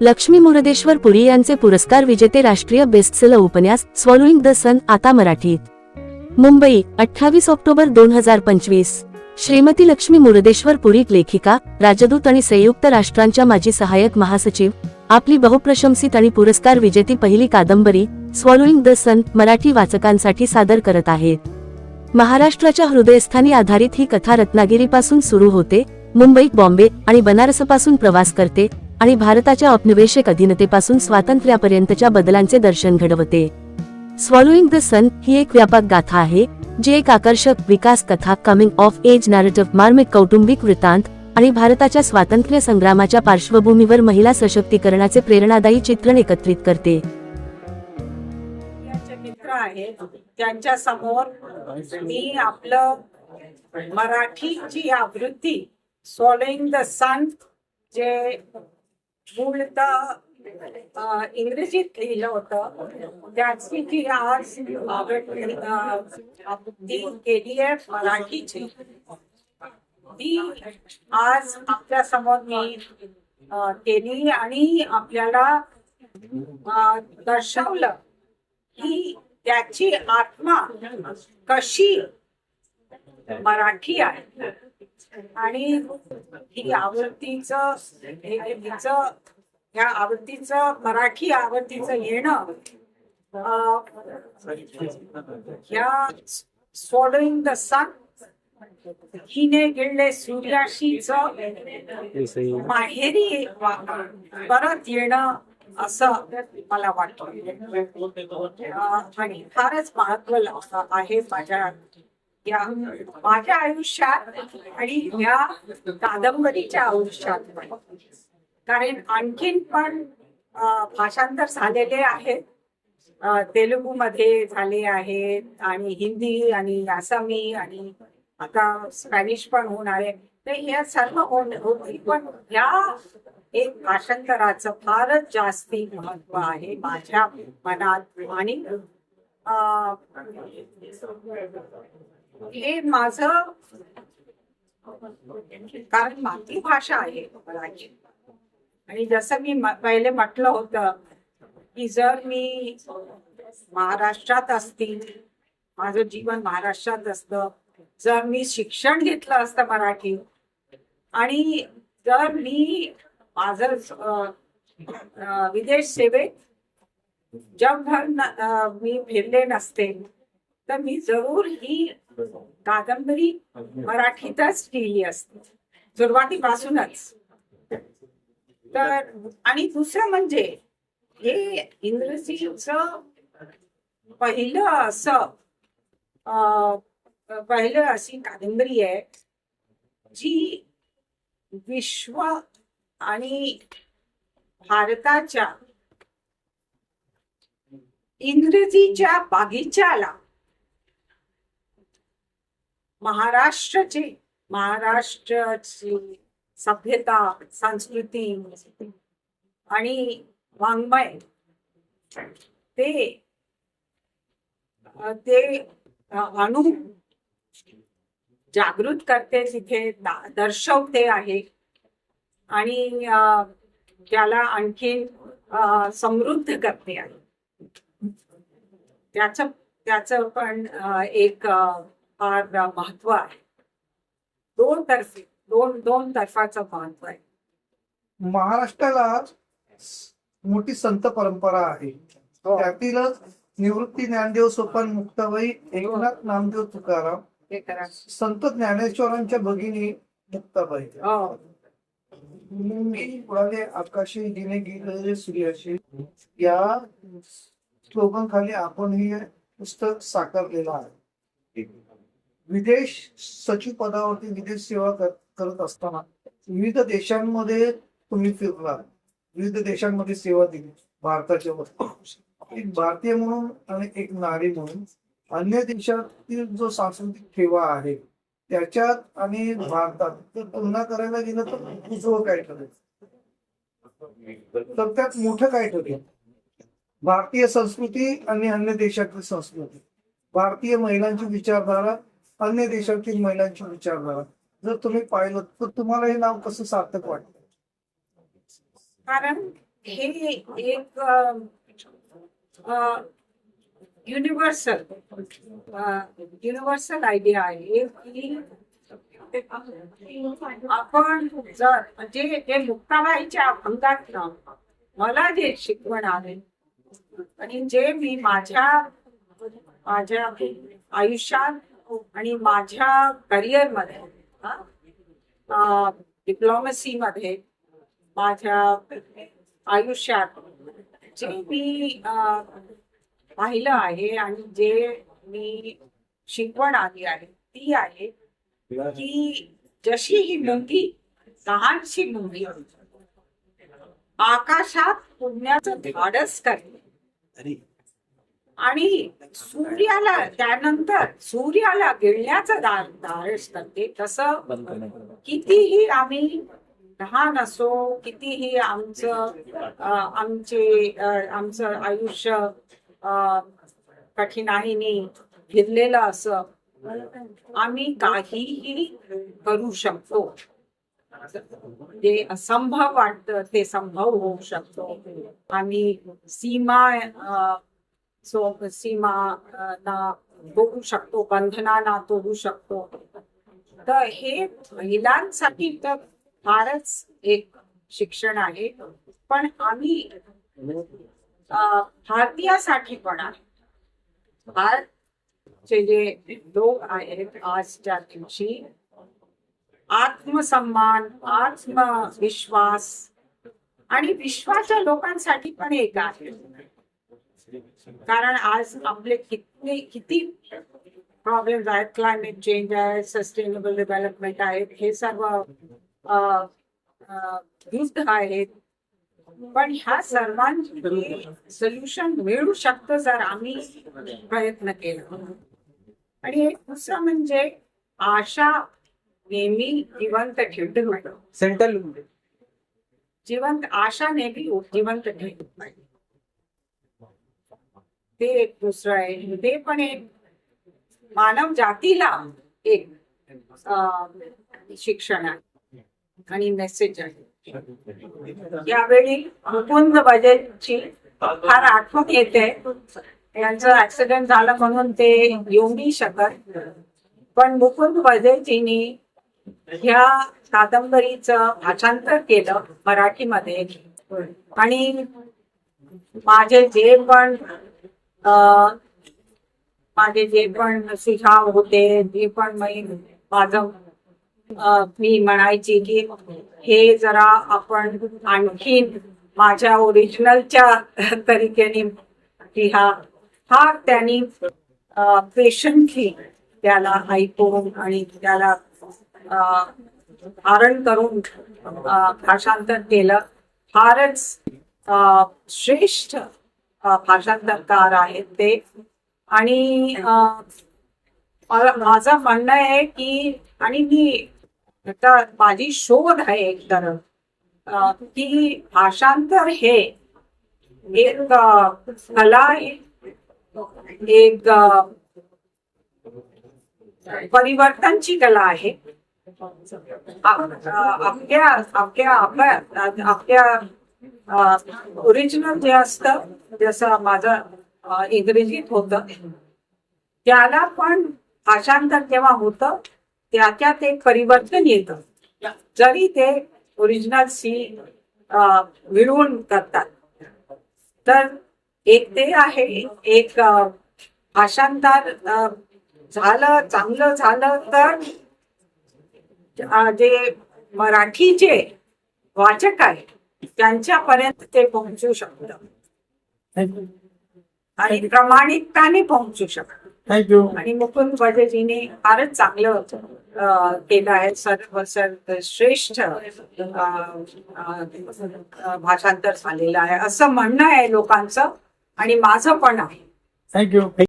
लक्ष्मी मुरदेश्वर पुरी यांचे पुरस्कार विजेते राष्ट्रीय बेस्टसेलर उपन्यास स्वॉलोइंग द सन आता मराठीत. मुंबई अठ्ठावीस ऑक्टोबर दोन हजार पंचवीस. श्रीमती लक्ष्मी मुरदेश्वर पुरी लेखिका राजदूत आणि संयुक्त राष्ट्रांच्या माजी सहाय्यक महासचिव आपली बहुप्रशंसित आणि पुरस्कार विजेती पहिली कादंबरी स्वॉलोइंग द सन मराठी वाचकांसाठी सादर करत आहेत. महाराष्ट्राच्या हृदयस्थानी आधारित ही कथा रत्नागिरीपासून सुरू होते मुंबई बॉम्बे आणि बनारसपासून प्रवास करते आणि भारताच्या औपनिवेशिक अधीनतेपासून स्वातंत्र्यापर्यंतच्या बदलांचे दर्शन घडवते. स्वॉलोइंग द सन ही एक व्यापक गाथा आहे जी एक आकर्षक विकास कथा कमिंग ऑफ एज नॅरेटिव्ह मार्मिक कौटुंबिक वृत्तांत आणि भारताच्या स्वातंत्र्य संग्रामाच्या पार्श्वभूमीवर महिला सशक्तीकरणाचे प्रेरणादायी चित्रण एकत्रित करते. त्यांच्यासमोर मी आपलं मराठीची आवृत्ती सॉलोइंग द सन जे मूलतः इंग्रजीत लिहिलं होतं त्याची जी आज ती केली आहे मराठीची ती आज आपल्यासमोर मी केली आणि आपल्याला दर्शवलं की त्याची आत्मा कशी मराठी आहे. आणि ही आवृत्तीच हिच ह्या आवृत्तीचं मराठी आवृत्तीचं येणं ह्या सोडविंग द सन हिने गेले सूर्याशीच माहेरी परत येणं असं मला वाटतं. आणि फारच महत्त्व आहे माझ्या या माझ्या आयुष्यात आणि या कादंबरीच्या आयुष्यात. कारण आणखीन पण भाषांतर झालेले आहेत. तेलुगू मध्ये झाले आहेत आणि हिंदी आणि आसामी आणि आता स्पॅनिश पण होणार आहे. तर या सर्व होण होतील पण या एक भाषांतराचं फारच जास्ती महत्त्व आहे माझ्या मनात. आणि हे माझं कारण मातृभाषा आहे मराठी आणि जसं मी पहिले म्हटलं होतं की जर मी महाराष्ट्रात असतील माझं जीवन महाराष्ट्रात असतं जर मी शिक्षण घेतलं असतं मराठी आणि जर मी माझं विदेश सेवेत जगभर मी फिरले नसते तर मी जरूर ही कादंबरी मराठीतच लिहिली असते. सुरुवातीपासूनच. तर आणि दुसरं म्हणजे हे इंग्रजीचं पहिलं असं पहिलं अशी कादंबरी आहे जी विश्व आणि भारताच्या इंग्रजीच्या बागीच्याला महाराष्ट्राची महाराष्ट्राची सभ्यता संस्कृती आणि वाङ्मय ते ते अणू जागृत करते तिथे दा- दर्शवते आहे. आणि त्याला आणखीन समृद्ध करते आहे. त्याच त्याच पण एक फार महत्त्व आहे. दोन तर्फे दोन दोन तर्फाचं महत्त्व आहे. महाराष्ट्राला मोठी संत परंपरा आहे. हो. त्यातीलच निवृत्ती ज्ञानदेव सोपान मुक्ताबाई एकनाथ नामदेव तुकाराम करा संत ज्ञानेश्वरांच्या भगिनी मुक्ताबाई. हो. मुंगी उडाले आकाशी दिने गेलेले सूर्याशी या स्लोगन खाली आपण हे पुस्तक साकारलेलं आहे. विदेश सचिव पदावरती विदेश सेवा करत असताना विविध देशांमध्ये तुम्ही फिरला. विविध देशांमध्ये सेवा दिली. भारताच्या वतीने. एक भारतीय म्हणून आणि एक नारी म्हणून. अन्य देशातील जो सांस्कृतिक ठेवा आहे त्याच्यात आणि भारतात जर तुलना करायला गेलं तर उजवं काय ठरेल? तर त्यात मोठं काय ठरेल? भारतीय संस्कृती आणि अन्य देशातील संस्कृती. भारतीय महिलांची विचारधारा अन्य देशातील महिलांची विचारधारा. जर तुम्ही पाहिलं तर तुम्हाला हे नाव कसं सार्थक वाटत? कारण हे एक युनिव्हर्सल युनिव्हर्सल आयडिया आहे की आपण जर म्हणजे जे मुक्ताबाईच्या अभंगातनं मला जे शिकवण आहे आणि जे मी माझ्या माझ्या आयुष्यात आणि माझ्या करिअरमध्ये मध्ये मध्ये माझ्या आयुष्यात जे मी पाहिलं आहे आणि जे मी शिकवण आली आहे ती आहे की जशी ही मुंगी लहानशी मुंगी आकाशात पुण्याचं धाडस करते. आणि सूर्याला त्यानंतर सूर्याला गिळण्याचं धा- धाडस करते तसं कितीही आम्ही लहान असो कितीही आमचं आमचे आमचं आयुष्य अ, कठीणाईने फिरलेलं असं आम्ही काहीही करू शकतो. जे असंभव वाटतं ते संभव होऊ शकतो. आम्ही सीमा अ, सो सीमा ना बोलू शकतो बंधनांना तोडू शकतो. तर हे महिलांसाठी तर फारच एक शिक्षण आहे. पण आम्ही भारतीयासाठी पण आहे. भारतचे जे लोक आहेत आजच्या दिवशी आत्मसन्मान आत्मविश्वास आणि विश्वाच्या लोकांसाठी पण एक आहे. कारण आज आपले किती किती प्रॉब्लेम्स आहेत क्लायमेट चेंज आहे सस्टेनेबल डेव्हलपमेंट आहेत हे सर्व युद्ध आहेत. पण ह्या सर्वांचे सोल्युशन मिळू शकतं जर आम्ही प्रयत्न केला. आणि एक दुसरं म्हणजे आशा नेहमी जिवंत ठेवणं सेंट्रल जिवंत आशा नेहमी जिवंत ठेवणं ते एक दुसरं आहे. ते पण एक मानव जातीला एक शिक्षण आहे आणि मेसेज आहे. यावेळी मुकुंद बजाजची फार आठवण येते. यांचं ऍक्सिडेंट झालं म्हणून ते येऊ नाही शकत. पण मुकुंद बजाजींनी ह्या कादंबरीचं भाषांतर केलं मराठीमध्ये. आणि माझे जे पण माझे जे पण सुझाव होते जे पण मी माझं मी म्हणायची की हे जरा आपण आणखीन माझ्या ओरिजिनलच्या तरीकेने की हा त्यांनी पेशंटली त्याला ऐकून आणि त्याला धारण करून भाषांतर केलं. फारच श्रेष्ठ भाषांतरकार आहेत ते. आणि माझं म्हणणं आहे की आणि मी आता माझी शोध आहे एक तर की भाषांतर हे एक कला आहे. एक परिवर्तनची कला आहे. आपल्या आपल्या आपल्या आपल्या ओरिजिनल जे असतं जसं माझं इंग्रजीत होतं त्याला पण भाषांतर जेव्हा होतं त्याच्यात एक परिवर्तन येतं. जरी ते ओरिजिनल सी अं, मिळवून करतात. तर एक ते आहे एक भाषांतर झालं चांगलं झालं तर जे मराठीचे वाचक आहेत त्यांच्यापर्यंत ते पोहोचू शकतं. आणि प्रामाणिकताने पोहोचू शकतं. थँक्यू आणि मुकुंद बजाजीने फारच चांगलं केलं आहे. सर्व सर्व श्रेष्ठ भाषांतर झालेलं आहे. असं म्हणणं आहे लोकांचं आणि माझं पण आहे. थँक्यू